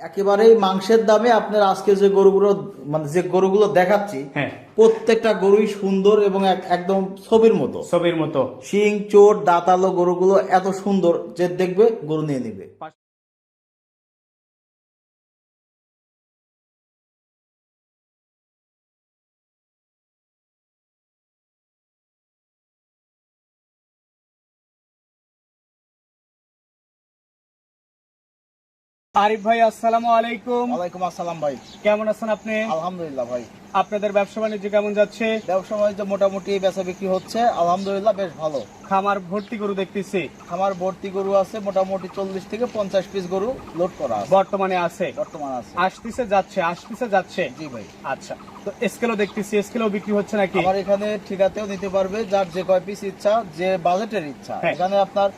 একেবারেই মাংসের দামে আপনার আজকে যে গরুগুলো মানে যে গরুগুলো দেখাচ্ছি হ্যাঁ। প্রত্যেকটা গরুই সুন্দর এবং এক- একদম ছবির মতো। ছবির মতো। শিং চোট দাঁতালো গরুগুলো এত সুন্দর যে দেখবে গরু নিয়ে নিবে। আরিফ ভাই আসসালামু আলাইকুম। ওয়ালাইকুম আসসালাম ভাই। কেমন আছেন আপনি? আলহামদুলিল্লাহ ভাই। আপনাদের ব্যবসা বাণিজ্য কেমন যাচ্ছে? ব্যবসা বাণিজ্য মোটামুটি বেচা বিক্রি হচ্ছে। আলহামদুলিল্লাহ বেশ ভালো। খামার ভর্তি গরু দেখতেছি। আমার ভর্তি গরু আছে মোটামুটি চল্লিশ থেকে পঞ্চাশ পিস গরু লোড করা আছে। বর্তমানে আছে? বর্তমান আছে। আসতেছে যাচ্ছে আসতেছে যাচ্ছে? জি ভাই। আচ্ছা তো স্কেলও দেখতেছি স্কেলও বিক্রি হচ্ছে নাকি? আমার এখানে ঠিকাতেও নিতে পারবে যার যে কয় পিস ইচ্ছা যে বাজেটের ইচ্ছা। হ্যাঁ। এখানে আপনার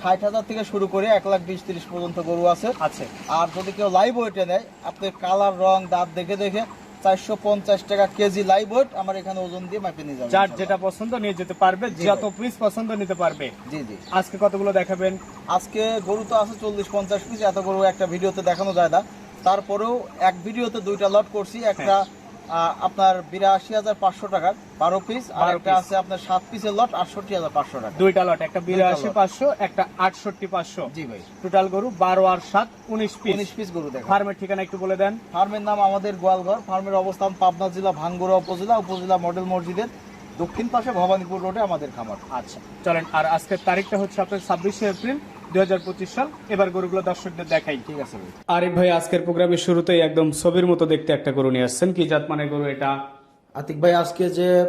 ষাট হাজার থেকে শুরু করে এক লাখ বিশ তিরিশ পর্যন্ত গরু আছে। আছে। আর যদি কেউ লাইভ ওয়েটে নেয় আপনি কালার রং দাঁত দেখে দেখে চারশো পঞ্চাশ টাকা কেজি লাইভ ওয়েট আমার এখানে ওজন দিয়ে মাপে নিয়ে যাবে যার যেটা পছন্দ নিয়ে যেতে পারবে যত পিস পছন্দ নিতে পারবে। জি জি। আজকে কতগুলো দেখাবেন? আজকে গরু তো আছে চল্লিশ পঞ্চাশ পিস এত গরু একটা ভিডিওতে দেখানো যায় না। তারপরেও এক ভিডিওতে দুইটা লট করছি একটা আহ, আপনার বিরাশি হাজার পাঁচশো টাকার বারো পিস আর 12 একটা আছে আপনার সাত পিসের লট আটষট্টি হাজার পাঁচশো টাকা। দুইটা লট একটা বিরাশি পাঁচশো একটা আটষট্টি পাঁচশো। জি ভাই। টোটাল গরু বারো আর সাত উনিশ পিস উনিশ পিস গরু দেখা। ফার্মের ঠিকানা একটু বলে দেন। ফার্মের নাম আমাদের গোয়ালঘর। ফার্মের অবস্থান পাবনা জেলা ভাঙ্গুড়া উপজেলা উপজেলা মডেল মসজিদের দক্ষিণ পাশে ভবানীপুর রোডে আমাদের খামার। আচ্ছা চলেন। আর আজকের তারিখটা হচ্ছে আপনার ছাব্বিশে এপ্রিল। দুই সাল। এবার গরুগুলো দর্শকদের দেখাই। ঠিক আছে ভাই। আরিফ ভাই আজকের প্রোগ্রামের শুরুতেই একদম ছবির মতো দেখতে একটা গরু নিয়ে আসছেন। কি জাত মানে গরু এটা? আতিক ভাই আজকে যে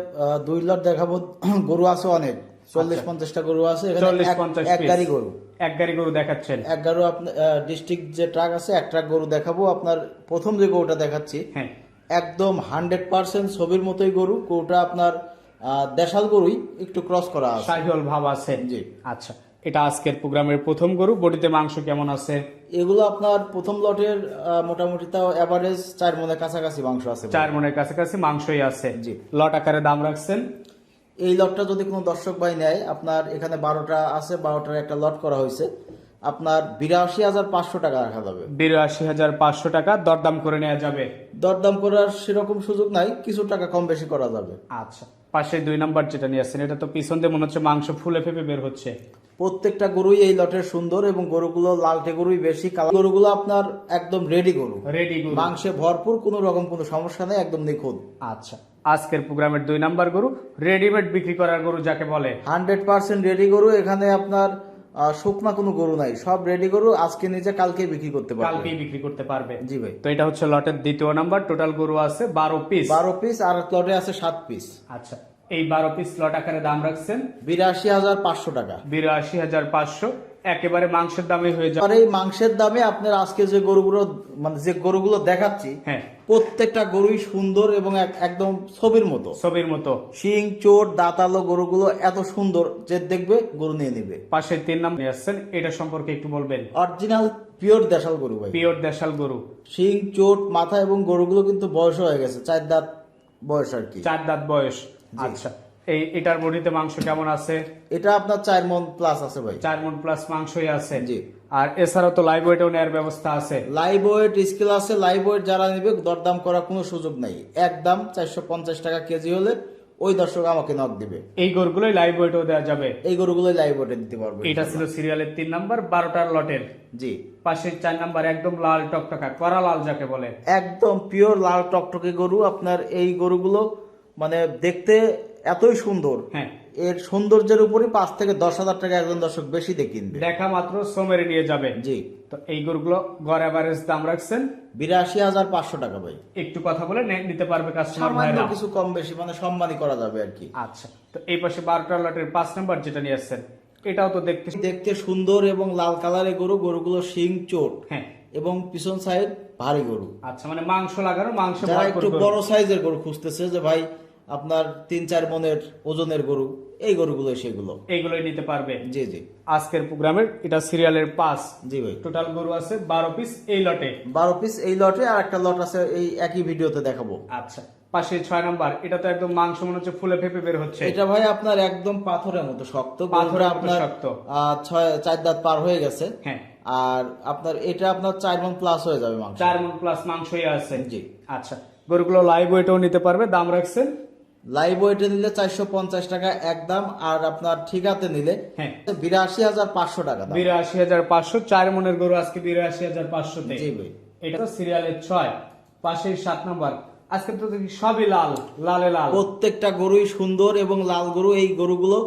দুই লট দেখাবো গরু আছে অনেক। চল্লিশ পঞ্চাশটা গরু আছে। এক- গাড়ি গরু। এক গাড়ি গরু দেখাচ্ছেন। এক গাড়ু আপনার ডিস্ট্রিক্ট যে ট্রাক আছে এক ট্রাক গরু দেখাবো। আপনার প্রথম যে গরুটা দেখাচ্ছি হ্যাঁ। একদম হান্ড্রেড পার্সেন্ট ছবির মতোই গরু। গরুটা আপনার আহ, দেশাল গরুই একটু ক্রস করা আছে। শাহিওল ভাব আছে। জি। আচ্ছা। এটা আজকের প্রোগ্রামের প্রথম গরু। বডিতে মাংস কেমন আছে? এগুলো আপনার প্রথম লটের মোটামুটি তাও অ্যাভারেজ চার মনের কাছাকাছি মাংস আছে চার মনের কাছাকাছি মাংসই আছে। জি। লট আকারে দাম রাখছেন? এই লটটা যদি কোনো দর্শক ভাই নেয় আপনার এখানে বারোটা আছে বারোটার একটা লট করা হয়েছে। আপনার বিরাশি হাজার পাঁচশো টাকা রাখা যাবে। বিরাশি হাজার পাঁচশো টাকা দরদাম করে নেওয়া যাবে? দরদাম করার সেরকম সুযোগ নাই কিছু টাকা কম বেশি করা যাবে। আচ্ছা পাশে দুই নাম্বার যেটা নিয়ে আসছেন এটা তো পিছন দিয়ে মনে হচ্ছে মাংস ফুলে ফেপে বের হচ্ছে। প্রত্যেকটা গরুই এই লটের সুন্দর এবং গরুগুলো লালটে গরুই বেশি কালার। গরুগুলো আপনার একদম রেডি গরু। রেডি গরু। মাংসে ভরপুর কোনো রকম কোনো সমস্যা নেই একদম নিখুঁত। আচ্ছা আজকের প্রোগ্রামের দুই নাম্বার গরু রেডিমেড বিক্রি করার গরু যাকে বলে। হান্ড্রেড পার্সেন্ট রেডি গরু এখানে আপনার শুকনা কোনো গরু নাই সব রেডি গরু আজকে নিজে কালকে বিক্রি করতে পারবে। কালকেই বিক্রি করতে পারবে। জি ভাই। তো এটা হচ্ছে লটের দ্বিতীয় নাম্বার টোটাল গরু আছে বারো পিস বারো পিস আর লটে আছে সাত পিস আচ্ছা এই বারো পিস লট আকারে দাম রাখছেন? বিরাশি হাজার পাঁচশো টাকা। বিরাশি হাজার পাঁচশো। একেবারে মাংসের দামে হয়ে যাবে। আর এই মাংসের দামে আপনার আজকে যে গরুগুলো মানে যে গরুগুলো দেখাচ্ছি হ্যাঁ। প্রত্যেকটা গরুই সুন্দর এবং এক- একদম ছবির মতো। ছবির মতো। শিং চোট দাঁতালো গরুগুলো এত সুন্দর যে দেখবে গরু নিয়ে নিবে। পাশে তিন নাম নিয়ে আসছেন এটা সম্পর্কে একটু বলবেন। অরিজিনাল পিওর দেশাল গরু ভাই। পিওর দেশাল গরু। শিং চোট মাথা এবং গরুগুলো কিন্তু বয়স হয়ে গেছে চার দাঁত বয়স আর কি। চার দাঁত বয়স। আচ্ছা এই এটার বডিতে মাংস কেমন আছে? এটা আপনার চার মন প্লাস আছে ভাই। চার মন প্লাস মাংসই আছে। জি। আর এছাড়াও তো লাইভ ওয়েটও নেওয়ার ব্যবস্থা আছে। লাইভ ওয়েট স্কেল আছে লাইভ ওয়েট যারা নেবে দরদাম করার কোনো সুযোগ নাই। একদম চারশো পঞ্চাশ টাকা কেজি হলে ওই দর্শক আমাকে নক দিবে। এই গরুগুলোই লাইভ ওয়েটও দেওয়া যাবে। এই গরুগুলোই লাইভ ওয়েটে দিতে পারবে। এটা ছিল সিরিয়ালের তিন নাম্বার বারোটার লটের। জি। পাশের চার নাম্বার একদম লাল টকটকা করা লাল যাকে বলে। একদম পিওর লাল টকটকে গরু। আপনার এই গরুগুলো মানে দেখতে এতই সুন্দর। হ্যাঁ। এর সৌন্দর্যের উপরই পাঁচ থেকে দশ হাজার টাকা একজন দর্শক বেশি দিয়ে কিনবে। দেখা মাত্র সোমেরে নিয়ে যাবে। জি। তো এই গরুগুলো গড় অ্যাভারেজ দাম রাখছেন? বিরাশি হাজার পাঁচশো টাকা ভাই। একটু কথা বলে নিতে পারবে কাস্টমার ভাইরা? কিছু কম বেশি মানে সম্মানই করা যাবে আর কি। আচ্ছা। তো এই পাশে বারোটা লটের পাঁচ নাম্বার যেটা নিয়ে আসছেন এটাও তো দেখতে দেখতে সুন্দর এবং লাল কালারের গরু গরুগুলো শিং চোট। হ্যাঁ। এবং পিছন সাইড ভারী গরু। আচ্ছা মানে মাংস লাগানো মাংস একটু বড় সাইজের গরু খুঁজতেছে যে ভাই আপনার তিন চার মনের ওজনের গরু এই গরুগুলো সেগুলো। এইগুলোই নিতে পারবে। জি জি। আজকের প্রোগ্রামের এটা সিরিয়ালের পাঁচ। জি ভাই। টোটাল গরু আছে বারো পিস এই লটে। বারো পিস এই লটে আর একটা লট আছে এই একই ভিডিওতে দেখাবো। আচ্ছা পাশে ছয় নাম্বার এটা তো একদম মাংস মনে হচ্ছে ফুলে ফেপে বের হচ্ছে। এটা ভাই আপনার একদম পাথরের মতো শক্ত মতো আপনার শক্ত। ছয় চার দাঁত পার হয়ে গেছে। হ্যাঁ। আর আপনার এটা আপনার চার মন প্লাস হয়ে যাবে মাংস। চার মন প্লাস মাংসই আছে। জি। আচ্ছা গরুগুলো লাইভ ওয়েটও নিতে পারবে দাম রাখছেন লাইভ ওয়েটে নিলে চারশো পঞ্চাশ টাকা একদম আর আপনার ঠিকাতে নিলে হ্যাঁ। বিরাশি হাজার পাঁচশো টাকা বিরাশি হাজার পাঁচশো চার মনের গরু আজকে বিরাশি হাজার পাঁচশো জি ভাই। এটা তো সিরিয়ালের ছয় পাশের সাত নম্বর। আজকে তো দেখি সবই লাল লালে লাল। প্রত্যেকটা গরুই সুন্দর এবং লাল গরু এই গরুগুলো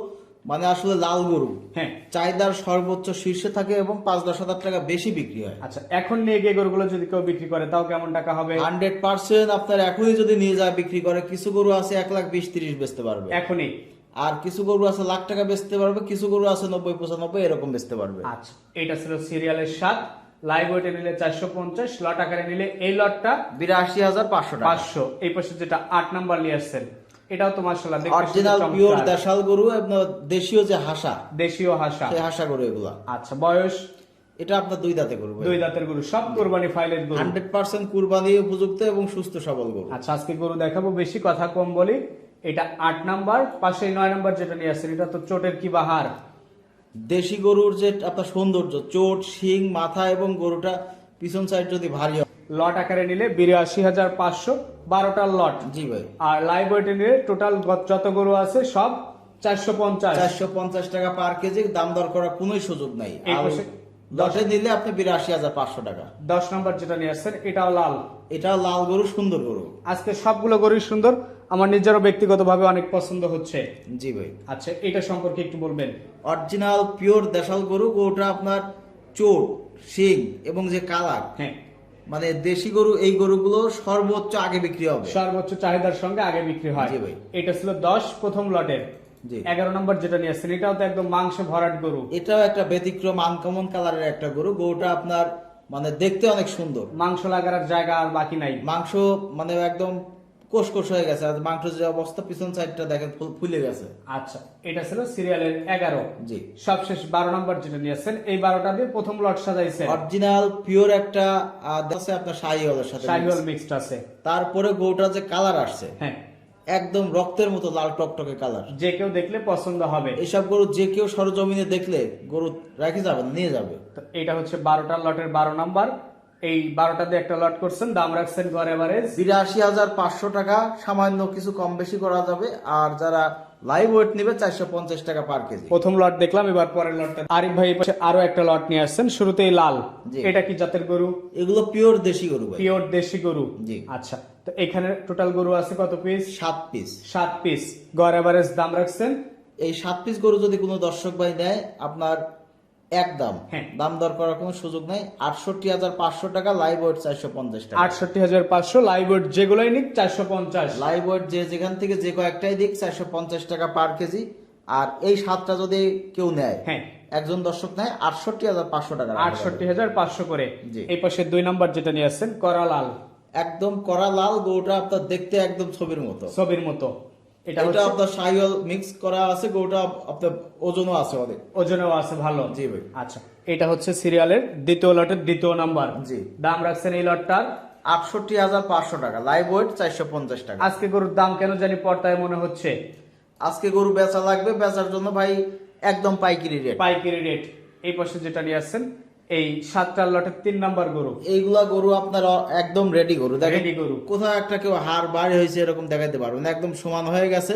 মানে আসলে লাল গরু। হ্যাঁ। চাহিদার সর্বোচ্চ শীর্ষে থাকে এবং পাঁচ দশ হাজার টাকা বেশি বিক্রি হয়। আচ্ছা এখন নিয়ে গিয়ে গরুগুলো যদি কেউ বিক্রি করে তাও কেমন টাকা হবে? হান্ড্রেড পার্সেন্ট আপনার এখনই যদি নিয়ে যায় বিক্রি করে কিছু গরু আছে এক লাখ বিশ তিরিশ বেচতে পারবে। এখনই? আর কিছু গরু আছে লাখ টাকা বেচতে পারবে কিছু গরু আছে নব্বই পঁচানব্বই এরকম বেচতে পারবে। আচ্ছা এটা ছিল সিরিয়ালের সাত লাইভ ওয়েটে নিলে চারশো পঞ্চাশ লট আকারে নিলে এই লটটা বিরাশি হাজার পাঁচশো পাঁচশো। এই পাশে যেটা আট নাম্বার নিয়ে আসছেন এটাও তো অরিজিনাল পিওর দেশাল গরু আপনার দেশীয় যে হাসা দেশীয় হাসা। সেই হাসা গরু এগুলা। আচ্ছা বয়স? এটা আপনার দুই দাঁতে গরু দুই দাঁতের গরু সব কোরবানি ফাইলের গরু। হান্ড্রেড পার্সেন্ট কুরবানি উপযুক্ত এবং সুস্থ সবল গরু। আচ্ছা আজকে গরু দেখাবো বেশি কথা কম বলি। এটা আট নাম্বার পাশে নয় নাম্বার যেটা নিয়ে আসছেন এটা তো চোটের কি বাহার? দেশি গরুর যে আপনার সৌন্দর্য চোট শিং মাথা এবং গরুটা পিছন সাইড যদি ভারী হয় লট আকারে নিলে বিরাশি হাজার পাঁচশো বারোটা লট। জি ভাই। আর লাইভ ওয়েটে নিলে টোটাল যত গরু আছে সব চারশো পঞ্চাশ। চারশো পঞ্চাশ টাকা পার কেজি দাম দর করার কোনো সুযোগ নাই। দশে নিলে আপনি বিরাশি হাজার পাঁচশো টাকা। দশ নাম্বার যেটা নিয়ে আসছেন এটাও লাল। এটাও লাল গরু সুন্দর গরু। আজকে সবগুলো গরুই সুন্দর। আমার নিজেরও ব্যক্তিগতভাবে অনেক পছন্দ হচ্ছে। জি ভাই। আচ্ছা এটা সম্পর্কে একটু বলবেন। অরিজিনাল পিওর দেশাল গরু গরুটা আপনার চোট শিং এবং যে কালার হ্যাঁ। মানে দেশি গরু এই গরুগুলো সর্বোচ্চ আগে বিক্রি হবে। সর্বোচ্চ চাহিদার সঙ্গে আগে বিক্রি হয়। এটা ছিল দশ প্রথম লটের। এগারো নম্বর যেটা নিয়ে আসছেন এটাও তো একদম মাংস ভরাট গরু। এটাও একটা ব্যতিক্রম আনকমন কালারের একটা গরু। গরুটা আপনার মানে দেখতে অনেক সুন্দর। মাংস লাগার জায়গা আর বাকি নাই। মাংস মানে একদম কোষ হয়ে গেছে আর মাংস যে অবস্থা পিছন সাইডটা দেখেন ফুলে গেছে। আচ্ছা এটা ছিল সিরিয়ালের এগারো। জি। সবশেষ বারো নম্বর যেটা নিয়ে আসছেন এই বারোটা দিয়ে প্রথম লট সাজাইছেন। অরিজিনাল পিওর একটা আছে আপনার শাহিওয়ালের সাথে শাহিওয়াল মিক্সড আছে। তারপরে গরুটা যে কালার আসছে হ্যাঁ। একদম রক্তের মতো লাল টকটকে কালার যে কেউ দেখলে পছন্দ হবে। এইসব গরু যে কেউ সরজমিনে দেখলে গরু রেখে যাবে নিয়ে যাবে। এটা হচ্ছে বারোটা লটের বারো নাম্বার। এই বারোটা দিয়ে একটা লট করছেন দাম রাখছেন গড় এভারেজ বিরাশি হাজার পাঁচশো টাকা সামান্য কিছু কম বেশি করা যাবে। আর যারা লাইভ ওয়েট নেবে চারশো পঞ্চাশ টাকা পার কেজি। প্রথম লট দেখলাম এবার পরের লটটা। আরিফ ভাই পাশে আরও একটা লট নিয়ে আসছেন শুরুতেই লাল। এটা কি জাতের গরু? এগুলো পিওর দেশি গরু পিওর দেশি গরু? জি। আচ্ছা তো এখানে টোটাল গরু আছে কত পিস সাত পিস সাত পিস গড় এভারেজ দাম রাখছেন? এই সাত পিস গরু যদি কোনো দর্শক ভাই নেয় আপনার এক দাম হ্যাঁ। দাম দর করার কোনো সুযোগ নাই। আটষট্টি হাজার পাঁচশো টাকা লাইভ ওয়েট চারশো পঞ্চাশ টাকা। আটষট্টি হাজার পাঁচশো লাইভ ওয়েট যেগুলোই নিক চারশো পঞ্চাশ। লাইভ ওয়েট যে যেখান থেকে যে কয়েকটাই দিক চারশো পঞ্চাশ টাকা পার কেজি। আর এই সাতটা যদি কেউ নেয় হ্যাঁ। একজন দর্শক নেয় আটষট্টি হাজার পাঁচশো টাকা আটষট্টি হাজার পাঁচশো করে। এই পাশে দুই নাম্বার যেটা নিয়ে আসছেন করা লাল একদম কড়া লাল গরুটা আপনার দেখতে একদম ছবির মতো। ছবির মতো। এটা আপনার সাইওয়াল মিক্স করা আছে গরুটা আপনার ওজনও আছে অনেক। ওজনেও আছে ভালো। জি ভাই। আচ্ছা এটা হচ্ছে সিরিয়ালের দ্বিতীয় লটের দ্বিতীয় নাম্বার। জি। দাম রাখছেন এই লটটার? আটষট্টি হাজার পাঁচশো টাকা লাইভ ওয়েট চারশো পঞ্চাশ টাকা। আজকে গরুর দাম কেন জানি পর্দায় মনে হচ্ছে। আজকে গরু বেচা লাগবে বেচার জন্য ভাই একদম পাইকারি রেট। পাইকারি রেট। এই পাশে যেটা নিয়ে আসছেন এই সাতটার লটের তিন নাম্বার গরু। এইগুলা গরু আপনার একদম রেডি গরু। দেখেন রেডি গরু। কোথাও একটা কেউ হাড় বাড়ি হয়েছে এরকম দেখাতে পারবেন একদম সমান হয়ে গেছে।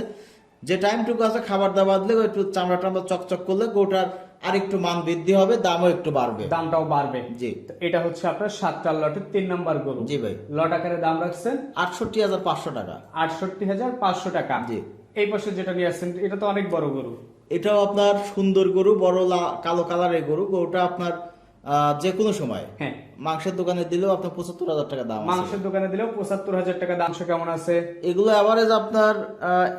যে টাইমটুকু আছে খাবার দাবার দিলে একটু চামড়া টামড়া চকচক করলে গরুটার আরেকটু মান বৃদ্ধি হবে দামও একটু বাড়বে। দামটাও বাড়বে। জি। এটা হচ্ছে আপনার সাতটা লটের তিন নাম্বার গরু। জি ভাই। লট আকারে দাম রাখছেন? আটষট্টি হাজার পাঁচশো টাকা। আটষট্টি হাজার পাঁচশো টাকা। জি। এই পাশে যেটা নিয়ে আসছেন এটা তো অনেক বড় গরু। এটাও আপনার সুন্দর গরু বড় কালো কালারের গরু। গরুটা আপনার যে কোনো সময়। হ্যাঁ। মাংসের দোকানে দিলেও আপনার পঁচাত্তর হাজার টাকা দাম মাংসের দোকানে দিলেও পঁচাত্তর হাজার টাকা দাম। কেমন আছে? এগুলো অ্যাভারেজ আপনার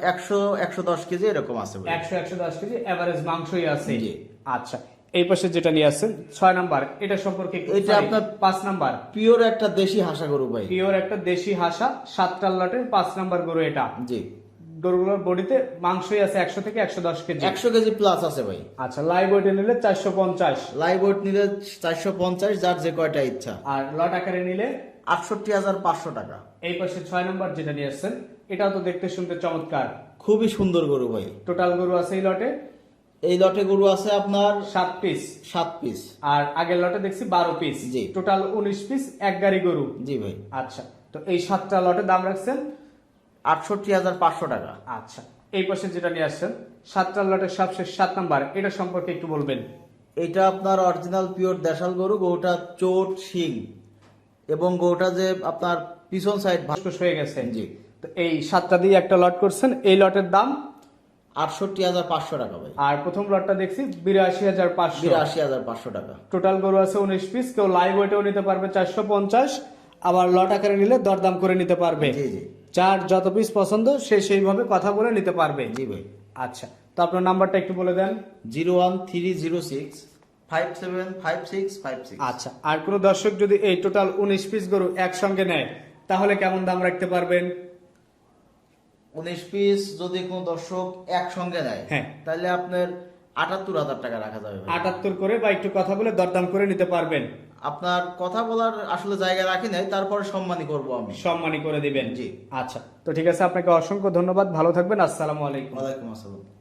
একশো একশো দশ কেজি এরকম আছে একশো একশো দশ কেজি এভারেজ মাংসই আছে। আচ্ছা এই পাশে যেটা নিয়ে আসছেন ছয় নাম্বার এটা সম্পর্কে এটা আপনার- পাঁচ নাম্বার। পিওর একটা দেশি হাসা গরু ভাই। পিওর একটা দেশি হাসা সাতটা লটের পাঁচ নাম্বার গরু এটা। জি। গরুগুলোর বডিতে মাংসই আছে একশো থেকে একশো দশ কেজি। একশো কেজি প্লাস আছে ভাই। আচ্ছা লাইভ ওয়েটে নিলে চারশো পঞ্চাশ। লাইভ ওয়েট নিলে চারশো পঞ্চাশ যার যে কয়টা ইচ্ছা। আর লট আকারে নিলে আটষট্টি হাজার পাঁচশো টাকা। এই পাশে ছয় নাম্বার যেটা নিয়ে আসছেন এটাও তো দেখতে শুনতে চমৎকার। খুবই সুন্দর গরু ভাই। টোটাল গরু আছে এই লটে এই লটে গরু আছে আপনার সাত পিস সাত পিস আর আগের লটে দেখছি বারো পিস জি। টোটাল উনিশ পিস এক গাড়ি গরু। জি ভাই। আচ্ছা তো এই সাতটা লটে দাম রাখছেন আটষট্টি হাজার পাঁচশো টাকা। আচ্ছা এই পাশে যেটা নিয়ে আসছেন সাতটা লটের সবশেষ সাত নাম্বার এটা সম্পর্কে একটু বলবেন। এটা আপনার অরিজিনাল পিওর দেশাল গরু গরুটা চোট শিং। এবং গরুটা যে আপনার পিছন সাইড ভাস্কস হয়ে গেছে। জি। তো এই সাতটা দিয়ে একটা লট করছেন এই লটের দাম? আটষট্টি হাজার পাঁচশো টাকা ভাই। আর প্রথম লটটা দেখছি বিরাশি হাজার পাঁচশো। বিরাশি হাজার পাঁচশো টাকা। টোটাল গরু আছে উনিশ পিস কেউ লাইভ ওয়েটেও নিতে পারবে চারশো পঞ্চাশ আবার লট আকারে নিলে দরদাম করে নিতে পারবে। জি জি। যার যত পিস পছন্দ সে সেইভাবে কথা বলে নিতে পারবে। জি ভাই। আচ্ছা তো আপনার নাম্বারটা একটু বলে দেন। Zero one three zero six five seven five six five six. আচ্ছা আর কোনো দর্শক যদি এই টোটাল উনিশ পিস গরু একসঙ্গে নেয় তাহলে কেমন দাম রাখতে পারবেন? উনিশ পিস যদি কোনো দর্শক একসঙ্গে নেয় হ্যাঁ। তাহলে আপনার আটাত্তর হাজার টাকা রাখা যাবে আটাত্তর করে বা একটু কথা বলে দরদাম করে নিতে পারবেন। আপনার কথা বলার আসলে জায়গা রাখি নাই তারপরে সম্মানই করব আমি। সম্মানী করে দিবেন। জি। আচ্ছা তো ঠিক আছে আপনাকে অসংখ্য ধন্যবাদ ভালো থাকবেন আসসালামু আলাইকুম। ওয়ালাইকুম আসসালাম।